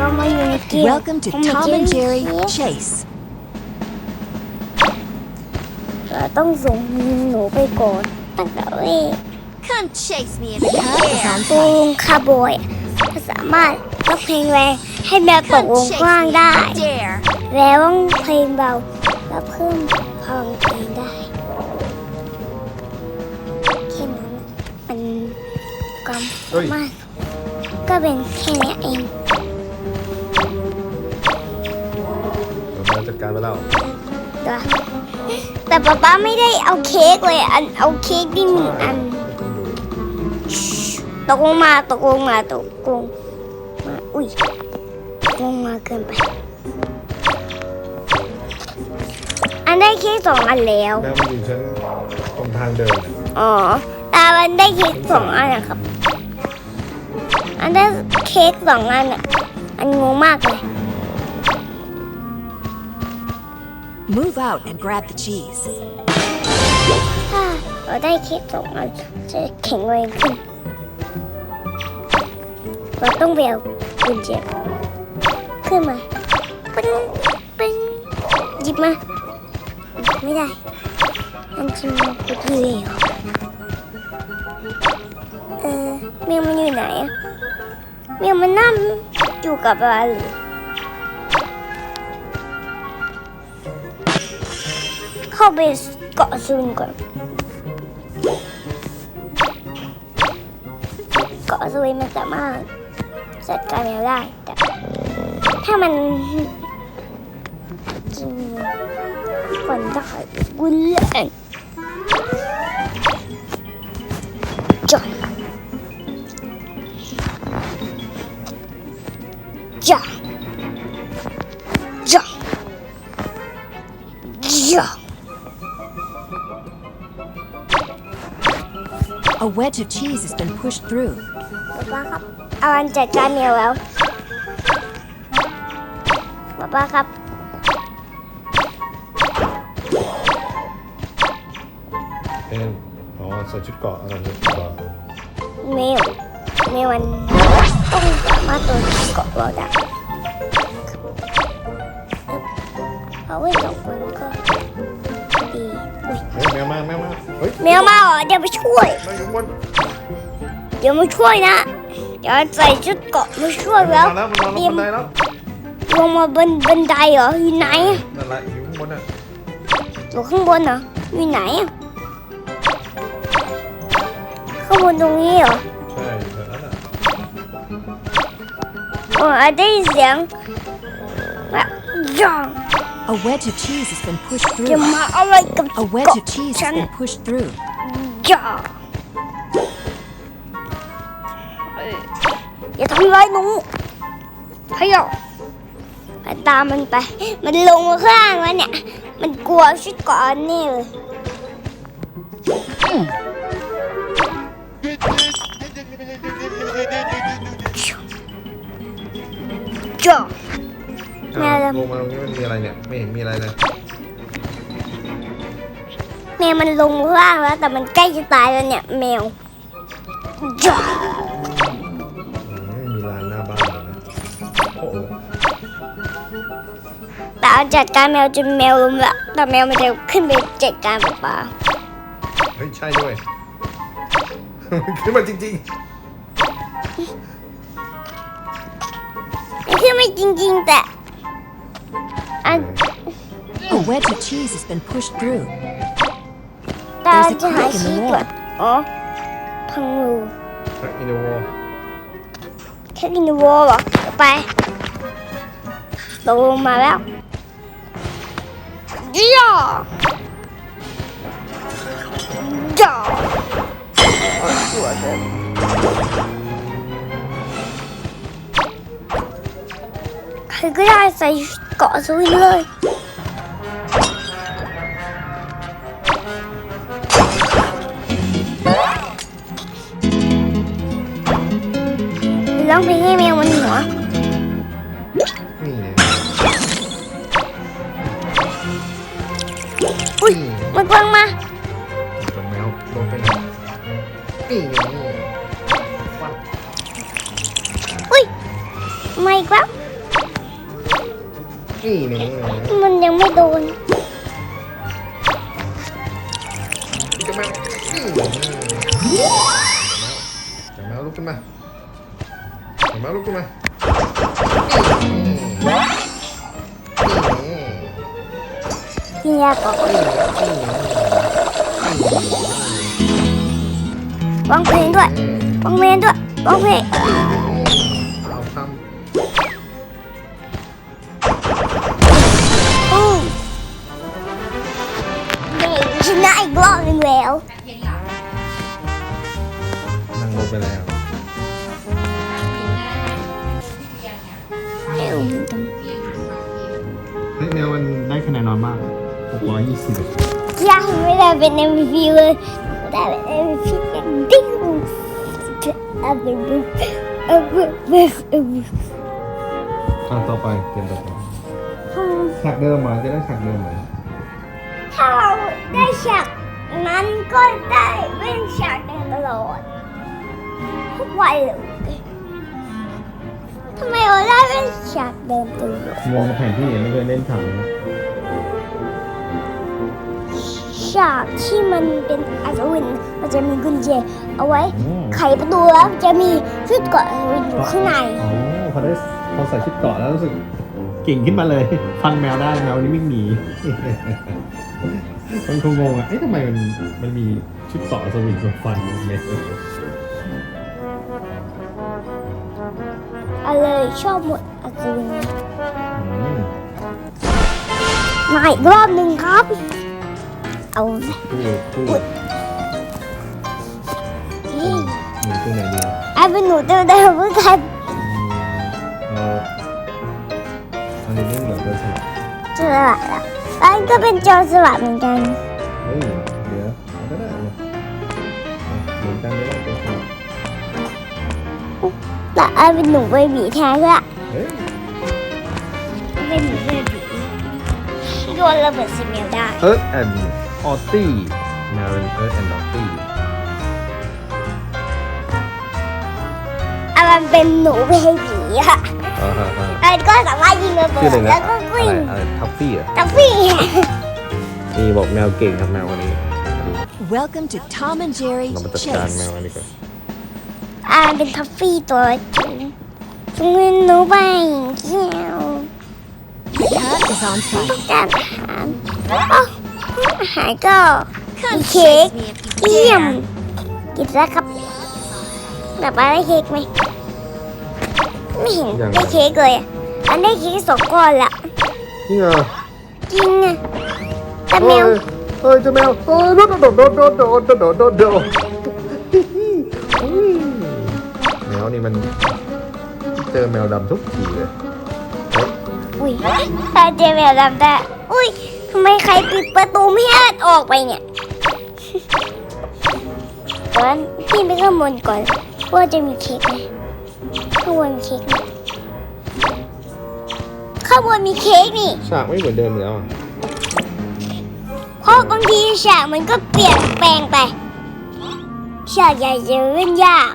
เรามาอยู่ในเกม Welcome to ผมมา Tom เจอ and Jerry เค้ก Chase. เราต้องส่งหนูไปก่อนตั้งแต่แรก Come chase me in the The cat is car. on ปู fire. งคาร์บอยเขาสามารถร้องเพลงแรงให้แมวตก Come วง chase กว้าง me ได้ if you dare. แล้วร้องเพลงเบาแล้วเพิ่มพลังเพลงได้แค่นั้นมันความเฮ้ยสามารถก็เป็นแค่นี้เอง การไปแล้วตัวแต่ป๊าป๊าไม่ได้เอาเค้กเลยอันเอาเค้กที่หนึ่งอันตกลงมาตกลงมาตกลงมาอุ้ยตกลงมาเกินไป อันได้เค้กสองอันแล้วแมวมันอยู่ชั้นตรงทางเดินอ๋อแต่มันได้เค้กสองอันนะครับ อันได้เค้กสองอันอะอันงงมากเลย Move out and grab the cheese. ถ้าเราได้ค้กสองอันจะแข็งแรงขึ้น เราต้องไปเอากุญแจขึ้นมาปึ้งปึ้งหยิบมา ไม่ได้ อันจริงมันก็ดีเลยเหรอเออเมียมันอยู่ไหนอะเมียมันนั่งอยู่กับอะไร เข้าไปเกาะซูนก่อน เกาะซูนมันสามารถจัดการแมวได้แต่ถ้ามันจริงคนได้กุนเล่น A wedge of cheese has been pushed through. ป๊าป๊าครับอาวันจัดการแมวแล้วป๊าป๊าครับเอ็นอ๋อใส่ชุดเกราะอะไรใส่ชุดเกราะแมวแมวมันต้องสามารถตัวเกาะเราได้เอาไว้สองคนก็ดีอุ๊ยเฮ้ย แมวมาแมวมาเฮ้ยแมวมาเหรอเดี๋ยวไปช่วย แมวอยู่ข้างบนเดี๋ยวมาช่วยนะ เดี๋ยวใส่ชุดเกาะมาช่วยมันแล้วมาแล้วมันมาลงบันไดแล้วลงมาบนบันไดเหรออยู่ไหนอะนั่นแหละอยู่ข้างบนน่ะอยู่ข้างบนเหรออยู่ไหนอะข้างบนตรงนี้เหรอใช่อยู่แถวนั้นน่ะอ๋อได้ยินเสียงแบบย่อง A wedge of cheese has been pushed จะ through. มาอะไรกับ A wedge เกาะ of cheese ฉั has น been pushed through. ย่องอย่าทำร้ายหนูขยับไปตามมันไป มันลงมาข้างล่างแล้วเนี่ย มันกลัวชุดเกาะแนี่เลย จ้อง แมวอ้าวดำลงมาตรงนี้มันมีอะไรเนี่ย ไม่เห็นมีอะไรเลยแมวมันลงข้างล่างแล้ว แต่มันใกล้จะตายแล้วเนี่ย แมวจ้องอืมมีลานหน้าบ้านเลยนะโอ้โหแต่เอาจัดการแมวจนแมวล้มละแต่แมวมันจะขึ้นไปจัดการป๊าป๊าเฮ้ยใช่ด้วย ขึ้นมาจริงไม่ขึ้นไม่จริง ๆ แต่อันๆ A wedge of cheese has been pushed through. แต่เราจะหาชี้ก่อนอ๋อพังรูแบ็คอินเดอะวอลแค่กินวอลเหรอเดี๋ยวไปลงมาแล้วย่าย่าโอ้ยปวดเลยใครก็ได้ใส่ เกาะสวินเนี่นี่มันยังไม่โดนจะมานี่จะมาลุกขึ้นมาจะมาลุกขึ้นมานี่กินยาก่อนวางเพลงด้วยวางเพลงด้วยวางเพลง นึงแล้วำนั่งลงไปแล้วเอ้วเฮ้ยแมวมันได้คะแนนน้อยมาก620ยังไม่ได้เป็น MVP เลยได้เป็น MVP อย่างเดิ้งเอาไปบุกเอาไปบุกเอาไปอะต่อไปเกมต่อไปฉากเดิมมาจะได้ฉากเดิมไหมถ้าเราได้ฉาก นั้นก็ได้เป็นฉากเดิมตลอดทุกวันเลยทำไมเราได้เป็นฉากเดิมตลอดมองแผนที่ไม่เคยเล่นฉากนี้ฉากที่มันเป็นอัศวินมันจะมีกุญแจเอาไว้ไขประตูแล้วจะมีชุดเกราะอัศวินอยู่ข้างในอ๋อพอได้พอใส่ชุดเกราะแล้วรู้สึกเก่งขึ้นมาเลย ฟันแมวได้แมวนี่วิ่งหนี มันคงงงอะเอ๊ะทำไมมันมันมีชุดเกราะสวิงกับฟันแมวอะไรชอบหมดอัศวินอืมมาอีกรอบหนึ่งครับ เอาตู้ตู้นี่หนูตู้ไหนดีไอ้เป็นหนูเดิมเดิมเพื่อใครอืมเอาอันนี้ไม่เหมือนกันสิสลัดอะ อันก็เป็นโจรสลัดเหมือนกัน เฮ้ยเดี๋ยวเอาก็ได้เอาอะเหมือนกันไม่ได้เป็นครับแต่ไอ้เป็นหนูเบบีแทนก็เฮ้ยเป็นหนูเบบีโยนระเบิดสิเมลได้ เอิร์ธแอนด์ออตตี้แมวเป็นเอิร์ธแอนด์ออตตี้อันมันเป็นหนูเบบีอะ อ่าฮะอ่าอันก็สามารถยิงระเบิชื่อดอะไรนะแล้วก็อะไรวิ่งอะไรทัฟฟี่เหรอะตัฟฟี่นี่บอกแมวเก่งครับแมวคนนี้มาดู Welcome to Tom and Jerry's เรามาจัดการ Chase. แมวอันนี้ก่อนอันเป็นทัฟฟี่ตัวจิ๋วจงเงินหนูไปเที่ยว The cat is on site. จานอาหารอ๋ออาหารก็มี Come เค้ก chase me if you เยี่ยม dare. กินแล้วครับแบบว่าได้เค้กไหม ไม่เห็นได้เค้กเลยอะอันได้เค้กสองก้อนละนี่เหรอจริงอะแต่แมว เฮ้ยเจ้าแมวเฮ้ยโดดโดดโดดโดดโดดโดดโดดโดดโดดแมวนี่มันเจอแมวดำทุกทีเลยอุ้ยตาเจอแมวดำแต่อุ้ยทำไมใครปิดประตูไม่ให้ออกไปเนี่ยตอนพี่ไปข้างบนก่อนว่าจะมีเค้กไหม ข้างบนมีเค้กไหมข้างบนมีเค้กนี่ ฉากไม่เหมือนเดิมแล้วอะเพราะบางทีฉากมันก็เปลี่ยนแปลงไปฉากใหญ่จะเล่นยาก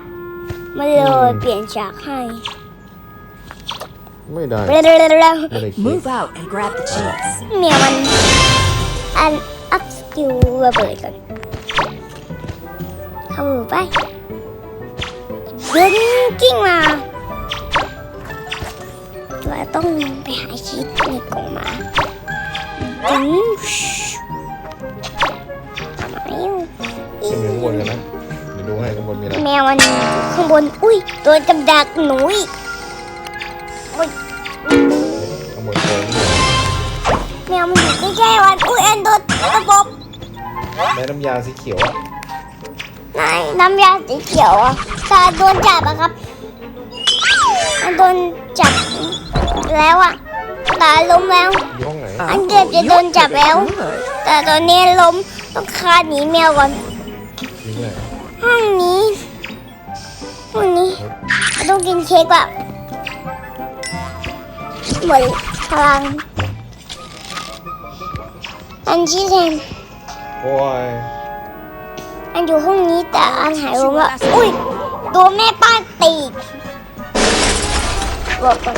มันเลยเปลี่ยนฉากให้ไม่ได้เร็วไม่ได้เค้ก Move out and grab the cheese. ๆเมียมันอันอัพสกิลระเบิดก่อนเข้าไปเดินกิ้งมา เราต้องไปหาชีสในกล่องมาดึงทำไมขึ้นไปข้างบนกันนะ เดี๋ยวดูให้ข้างบนมีอะไรแมวมันข้างบน อุ้ย ตัวจำดักหนูอีกอุ๊ยข้างบนโค้งอยู่แมวมันอยู่ใกล้ๆวันอุ้ยแอนโดนระบบได้น้ำยาสีเขียวอะนายน้ำยาสีเขียวอะตาโดนจับอะครับ มันโดนจับ แล้วอะตาล้มแล้วอยู่ห้องไหนอันเกือบจะโดนจับแล้ว Good. แต่ตอนนี้ล้มต้องคาหนีแมวก่อนอยู่ไหนห้องนี้ห้องนี้ต้องกินเค้กแบบหมดพลังอันชี้แทนโอ้ยอันอยู่ห้องนี้แต่อันหายลงแล้วอุ้ยตัวแม่ป้าตีบอกก่อน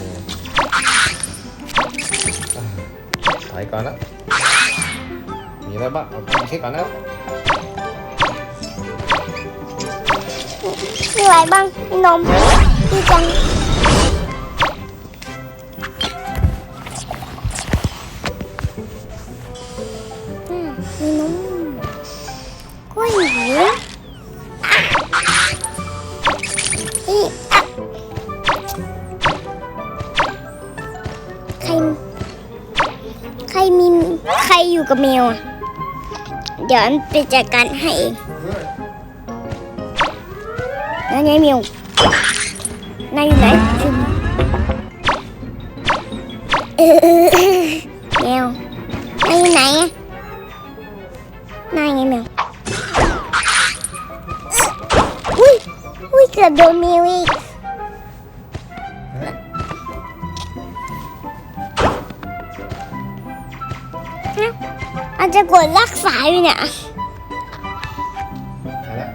ไปก่อนนะ มีอะไรบ้าง เอาไปเช็คก่อนนะมีอะไรบ้างมีนมมีจัง ใครมีใครอยู่กับแมวอะ เดี๋ยวอันไปจัดการให้เองนายไงแมวนายอยู่ไหนเออ อ้าอาจจะกดรักษาอยู่เนี่ยไปแล้ว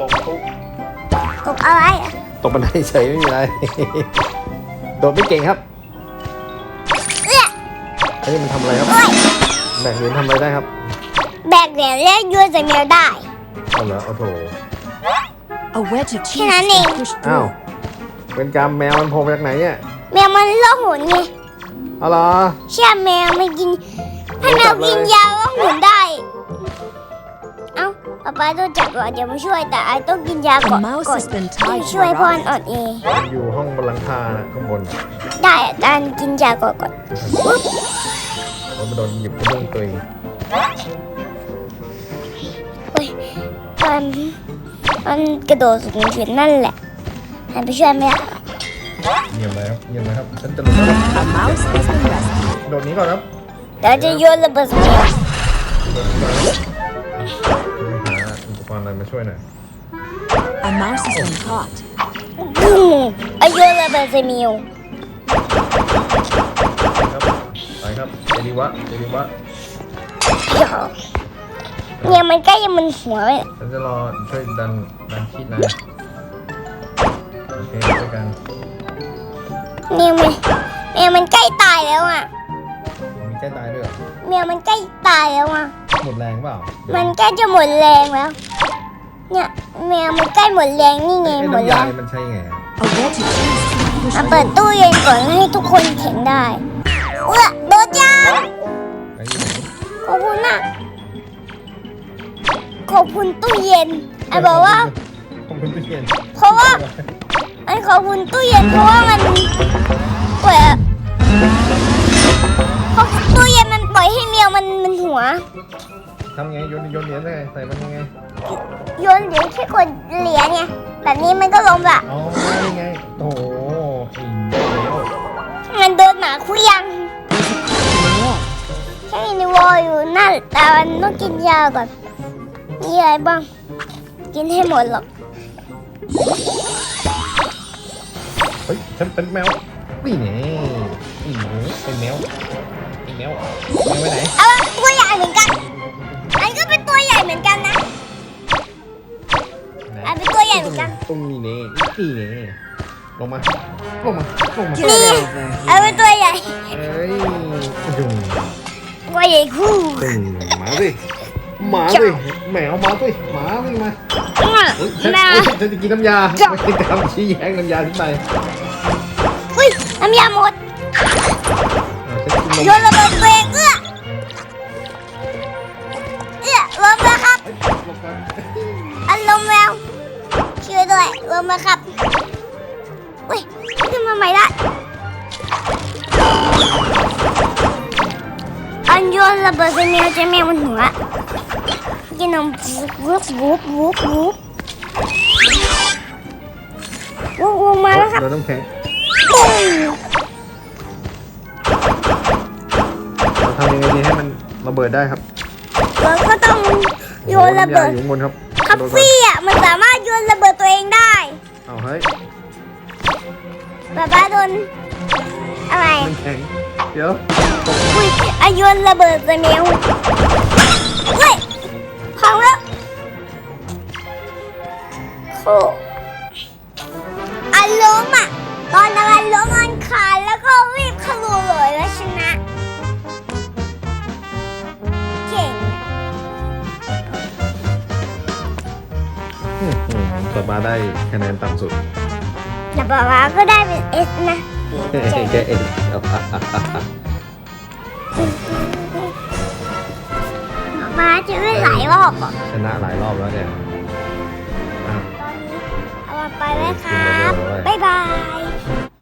ตกตุ๊ตกอะไรอะตกบันไดเฉยไม่มีอะไร โดดไม่เก่งครับเอื้ออันนี้มันทำอะไรครับเอ้ยแบกเหรียญทำอะไรได้ครับแบกเหรียญและโยนใส่แมวได้เอาเหรอเอาโถ A wedge of cheese is Kailangan being eh. pushed อ้าว through. เป็นกรรมแมวมันโผล่มาจากไหนเนี่ยแมวมันล่องหนไงเอาเหรอเชื่อแมวมันกินให้แมวกินยาล่องหนได้ เอ้าป๊าป๊าต้องจับเหรอเดี๋ยวมาช่วยแต่ไอต้องกินยาก่อน A mouse ก่อน has been ต้อง tied to ช่วย a เพราะมัน rod. อ่อนเออยู่ห้องบนหลังคาน่ะข้างบนได้อะแต่อันกินยาก่อนก่อนอุ๊บมันมาโดนหยิบกระเบื้องตัวเองเฮ้ยมันมันกระโดดสูงถึงนั่นแหละ หันไปช่วยไม่ได้เยี่ยมเลยครับเยี่ยมเลยครับฉันจะหลุดแล้วครับ A mouse has been rescued. โดดหนี้ก่อนครับเดี๋ยวจะโยนระเบิดใส่แมวโดดหนี้ก่อนครับหาอุปกรณ์อะไรมาช่วยหน่อย A mouse has been caught. ปุ้งไอโยนระเบิดใส่แมวครับไปครับเจดีวะเจดีวะเดี๋ยวเนี่ยมันใกล้จะมันหัวเลย ฉันจะรอช่วยดันดันชีดนายโอ เคช่วยกันแมวมันแมวมันใกล้ตายแล้วอะมีใกล้ตายด้วยเหรอแมวมันใกล้ตายแล้วอะ หมดแรงเปล่าเดี๋ยวมันใกล้จะหมดแรงแล้ว เนี่ยแมวมันใกล้หมดแรงนี่ไงไอ้หมดน้ำแรยางมันใช่ไง A wedge of cheese is being pushed มาเปิด through. ตู้เย็นก่อนให้ทุกคนแข็งได้เอื้อโดนยางไอ้อยู่ไหนขอบคุณนะขอบคุณตู้เย็นไอ้บอกว่าขอบคุณพี่เกียนเพราะว่า อันขอบคุณตู้เย็นเพราะว่ามันปล่อยอะเพราะตู้เย็นมันปล่อยให้แมวมันมันหัว ทำไงโยนโยนเหรียญได้ไงใส่มันยังไงโยนเหรียญแค่กดเหรียญไงแบบนี้มันก็ล้มละอ๋อนี่ไงโอ้โหไอ้เดียวมันโดนหมาคุยยัง In the wall. แค่มีในวอลอยู่นั่นแต่มันต้องกินยาก่อนมีอะไรบ้าง กินให้หมดหรอก ฉันเป็นแมวนี่ไงนี่หนูเป็นแมวไอ้แมวแมวไปไหนเอาตัวใหญ่เหมือนกัน อันก็เป็นตัวใหญ่เหมือนกันนะไหนอันเป็นตัวใหญ่เหมือนกันตรงนี้เน่นี่เน่ลงมาลงมาลงมา Get over อันเป็นตัวใหญ่เอ้ยจุ่มตัวใหญ่คู่จุ่มหมาสิหมาสิแมวมาสิหมาสิมาอุ๊ยฉันแม่อุ๊ยฉันจะกินน้ำยาไม่ได้ทำชี้แย้งน้ำยาทิ้งไปอุ้ย น้ำยาหมดอ่าฉันกินนมโยนระเบิดตัวเองเอื้อเอื้อลมแล้วครับหลบก่อนอันลมแล้วช่วยด้วยลมแล้วครับอุ้ยขึ้นมาใหม่ละอันโยนระเบิดใส่แมวใช้แมวมันหัวกินนมวุบวุบวุบวุบวุบวุบมาแล้วครับเราต้องแข็ ให้มันระเบิดได้ครับเราก็ต้องโยนระเบิดอยู่บนครับคัฟฟี่อะมันสามารถโยนระเบิดตัวเองได้เอาเฮ้ยป๊าป๊าโดนอะไรแข็งเดี๋ยวอุ้ยอาโยนระเบิดใส่แมวเฮ้ยพังแล้วโอ้อันล้มอะตอนนั้นอันล้ หือสตาร์ได้คะแนนต่ำสุดแต่ป๊าป๊าก็ได้เป็นเอสนะดีใจแค่เอ็นป๊าจะได้หลายรอบอะชนะหลายรอบแล้วเนี่ยอะตอนนี้เอามาไปไว้ค่ะ